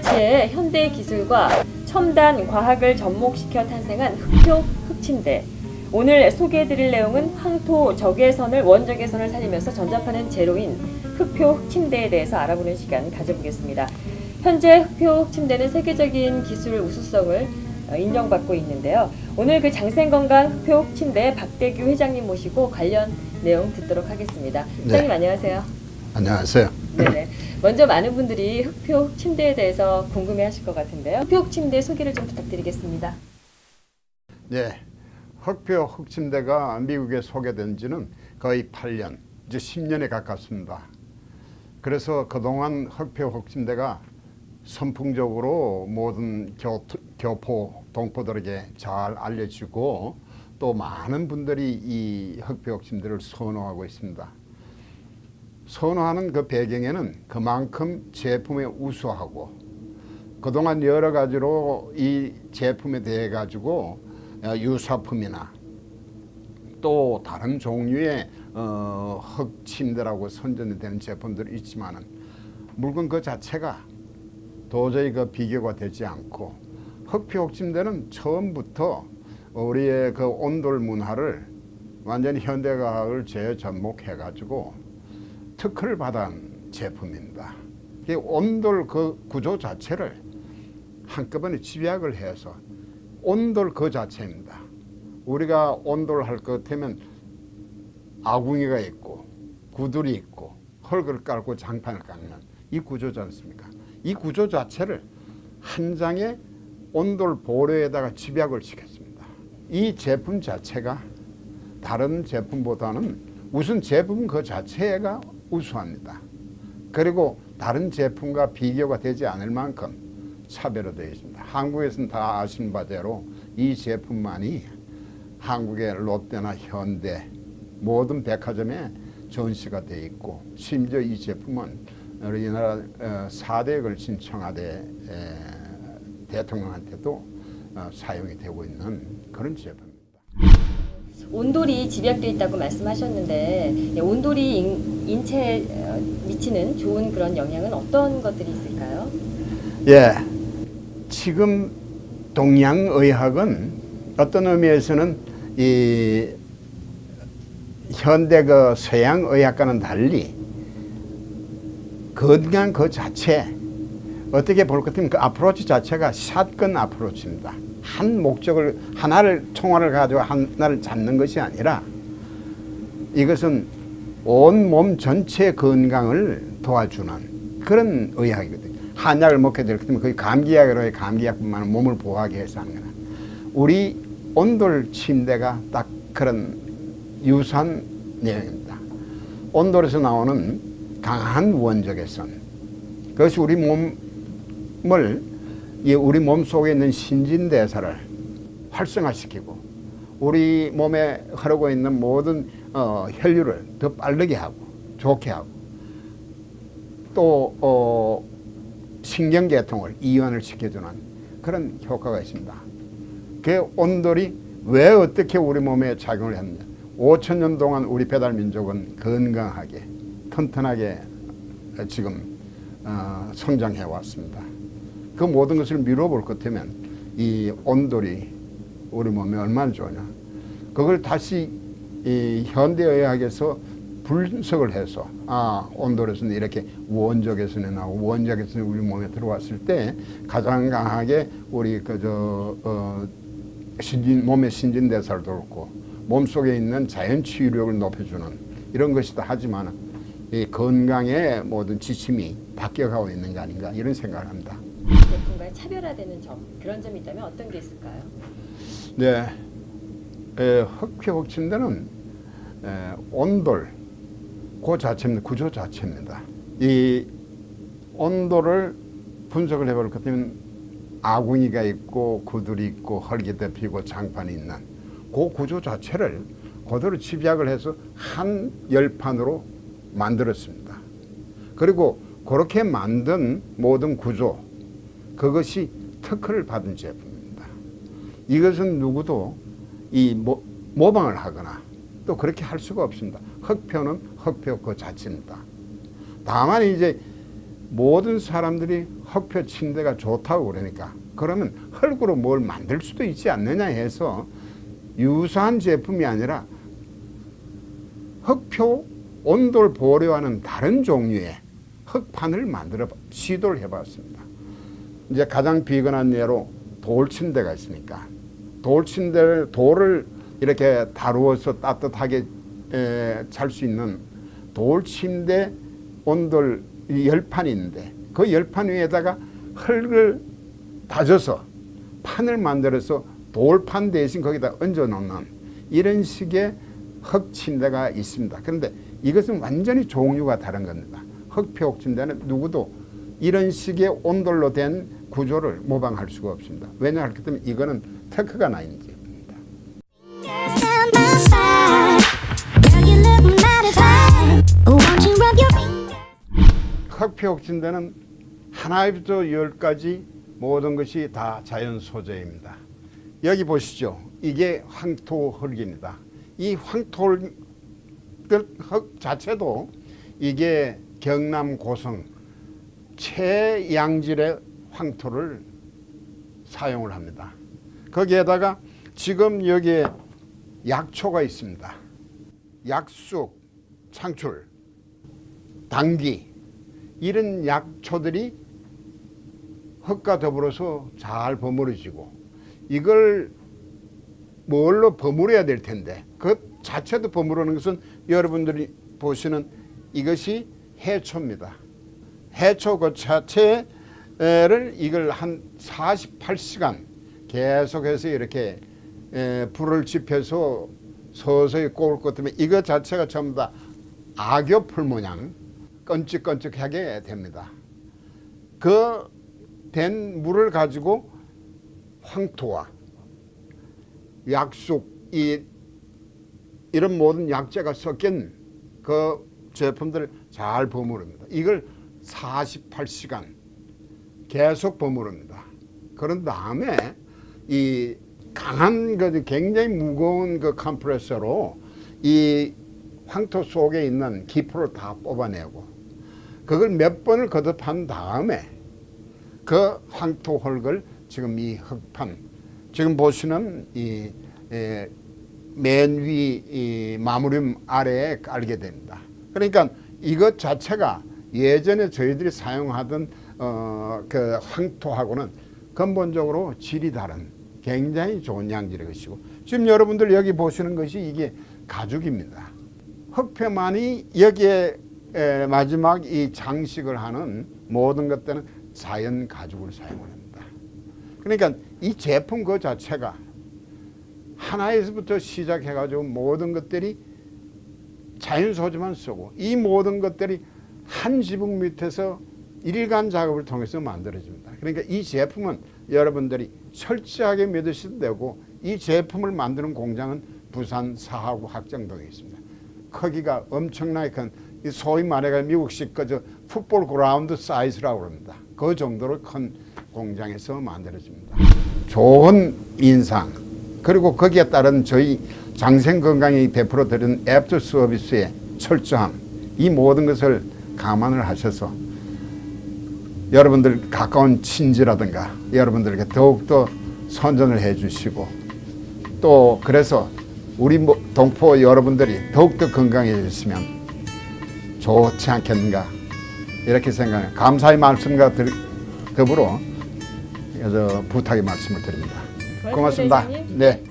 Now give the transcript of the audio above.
지혜에 현대 기술과 첨단 과학을 접목시켜 탄생한 흑표 흑침대. 오늘 소개해드릴 내용은 황토 적외선을 원적외선을 살리면서 전자파는 제로인 흑표 흑침대에 대해서 알아보는 시간 가져보겠습니다. 현재 흑표 흑침대는 세계적인 기술 우수성을 어, 인정받고 있는데요. 오늘 그 장생건강 흑표 흑침대 박대규 회장님 모시고 관련 내용 듣도록 하겠습니다. 회장님 안녕하세요. 안녕하세요. 네네. 먼저 많은 분들이 흑표 흑침대에 대해서 궁금해하실 것 같은데요. 흑표 흑침대 소개를 좀 부탁드리겠습니다. 네, 흑표 흑침대가 미국에 소개된 지는 거의 8년, 이제 10년에 가깝습니다. 그래서 그동안 흑표 흑침대가 선풍적으로 모든 교, 교포, 동포들에게 잘 알려지고 또 많은 분들이 이 흑표 흑침대를 선호하고 있습니다. 선호하는 그 배경에는 그만큼 제품의 우수하고 그동안 여러 가지로 이 제품에 대해 가지고 어, 유사품이나 또 다른 종류의 어, 흑침대라고 선전이 되는 제품들이 있지만은 물건 그 자체가 도저히 그 비교가 되지 않고 흑표 흑침대는 처음부터 우리의 그 온돌 문화를 완전히 현대과학을 재접목해 가지고 특허를 받은 제품입니다. 이 온돌 그 구조 자체를 한꺼번에 집약을 해서 온돌 그 자체입니다. 우리가 온돌 할것 같으면 아궁이가 있고 구들이 있고 헐글 깔고 장판을 깎는 이 구조지 않습니까? 이 구조 자체를 한 장의 온돌 보로에다가 집약을 시켰습니다. 이 제품 자체가 다른 제품보다는 우선 제품 그 자체가 우수합니다. 그리고 다른 제품과 비교가 되지 않을 만큼 차별화되어 있습니다. 한국에서는 다 아시는 바대로 이 제품만이 한국의 롯데나 현대 모든 백화점에 전시가 되어 있고 심지어 이 제품은 우리나라 어, 4대에 걸친 청와대 에, 대통령한테도 어, 사용이 되고 있는 그런 제품입니다. 온돌이 집약돼 있다고 말씀하셨는데 예, 온돌이 인, 인체에 어, 미치는 좋은 그런 영향은 어떤 것들이 있을까요? 예, 지금 동양 의학은 어떤 의미에서는 이 현대 그 서양 의학과는 달리 건강 그 자체 어떻게 볼 것 같으면 그 아프로치 자체가 샷건 아프로치입니다. 한 목적을 하나를 총알을 가지고 하나를 잡는 것이 아니라 이것은 온 몸 전체 건강을 도와주는 그런 의학이거든요. 한약을 먹게 될 때면 거의 감기약으로 해 감기약뿐만 아니라 몸을 보호하기 위해서 하는 거나 우리 온돌 침대가 딱 그런 유사한 내용입니다. 온돌에서 나오는 강한 원적외선 그것이 우리 몸을 이 우리 몸 속에 있는 신진대사를 활성화시키고 우리 몸에 흐르고 있는 모든 어, 혈류를 더 빠르게 하고 좋게 하고 또 어, 신경계통을 이완을 시켜주는 그런 효과가 있습니다. 그 온돌이 왜 어떻게 우리 몸에 작용을 했느냐? 5천 년 동안 우리 배달 민족은 건강하게 튼튼하게 지금 어, 성장해 왔습니다. 그 모든 것을 미뤄볼 것 같으면 이 온돌이 우리 몸에 얼마나 좋으냐. 그걸 다시 이 현대의학에서 분석을 해서 아 온돌에서는 이렇게 원적외선이 나오고 원적외선이 우리 몸에 들어왔을 때 가장 강하게 우리 그저 어, 신진 몸의 신진 대사를 돕고 몸 속에 있는 자연 치유력을 높여주는 이런 것이다 하지만 이 건강의 모든 지침이 바뀌어가고 있는 게 아닌가 이런 생각을 합니다. 제품과의 차별화되는 점 그런 점이 있다면 어떤 게 있을까요? 네, 흑침대는 에, 온돌 그 자체입니다. 구조 자체입니다. 이 온도를 분석을 해볼 것 같으면 아궁이가 있고 구들이 있고 헐기대 피고 장판이 있는 그 구조 자체를 그대로 집약을 해서 한 열판으로 만들었습니다. 그리고 그렇게 만든 모든 구조 그것이 특허를 받은 제품입니다. 이것은 누구도 이 모, 모방을 하거나 또 그렇게 할 수가 없습니다. 흑표는 흑표 그 자체입니다. 다만 이제 모든 사람들이 흑표 침대가 좋다고 그러니까 그러면 흙으로 뭘 만들 수도 있지 않느냐 해서 유사한 제품이 아니라 흑표 온도를 보호하는 다른 종류의 흑판을 만들어 시도를 해봤습니다. 이제 가장 비근한 예로 돌 침대가 있으니까 돌 침대를 돌을 이렇게 다루어서 따뜻하게 잘 수 있는 돌 침대 온돌 이 열판이 있는데 그 열판 위에다가 흙을 다져서 판을 만들어서 돌판 대신 거기다 얹어 놓는 이런 식의 흙 침대가 있습니다. 그런데 이것은 완전히 종류가 다른 겁니다. 흙표 침대는 누구도 이런 식의 온돌로 된 구조를 모방할 수가 없습니다. 왜냐 하기 때문에 이거는 특허가 나 있는 제품입니다. down my side. Girl, you look mighty fine. Won't you rub your finger? 흑표 침대는 하나부터 열까지 모든 것이 다 자연 소재입니다. 여기 보시죠. 이게 황토 흙입니다. 이 황토 흙 자체도 이게 경남 고성 최양질의 황토를 사용을 합니다. 거기에다가 지금 여기에 약초가 있습니다. 약숙, 창출, 당귀 이런 약초들이 흙과 더불어서 잘 버무려지고 이걸 뭘로 버무려야 될 텐데 그 자체도 버무르는 것은 여러분들이 보시는 이것이 해초입니다. 해초 그 자체를 이걸 한 48시간 계속해서 이렇게 에, 불을 지펴서 서서히 꼬을 것 때문에 이것 자체가 전부 다 악엽풀 모양 끈적끈적하게 됩니다. 그 된 물을 가지고 황토와 약숙 이 이런 모든 약재가 섞인 그 제품들을 잘 버무릅니다. 이걸 48시간 계속 버무릅니다. 그런 다음에 이 강한 그 굉장히 무거운 그 컴프레서로 이 황토 속에 있는 기포를 다 뽑아내고 그걸 몇 번을 거듭한 다음에 그 황토 흙을 지금 이 흙판 지금 보시는 이맨위 마무리 아래에 깔게 됩니다. 그러니까 이것 자체가 예전에 저희들이 사용하던 어, 그 황토하고는 근본적으로 질이 다른 굉장히 좋은 양질의 것이고 지금 여러분들 여기 보시는 것이 이게 가죽입니다. 흑표만이 여기에 에, 마지막 이 장식을 하는 모든 것들은 자연 가죽을 사용합니다. 그러니까 이 제품 그 자체가 하나에서부터 시작해가지고 모든 것들이 자연 소재만 쓰고 이 모든 것들이 한 지붕 밑에서 일간 작업을 통해서 만들어집니다. 그러니까 이 제품은 여러분들이 철저하게 믿으셔도 되고 이 제품을 만드는 공장은 부산 사하구 학정동에 있습니다. 크기가 엄청나게 큰이 소위 말해가 미국식 그저 풋볼 그라운드 사이즈라고 합니다. 그 정도로 큰 공장에서 만들어집니다. 좋은 인상 그리고 거기에 따른 저희 장생 건강이 베풀어 드리는 애프터 서비스의 철저함 이 모든 것을 감안을 하셔서 여러분들 가까운 친지라든가 여러분들에게 더욱더 선전을 해 주시고 또 그래서 우리 뭐 동포 여러분들이 더욱더 건강해졌으면 좋지 않겠는가 이렇게 생각해 감사의 말씀과 들- 더불어 부탁의 말씀을 드립니다. 고맙습니다. 네.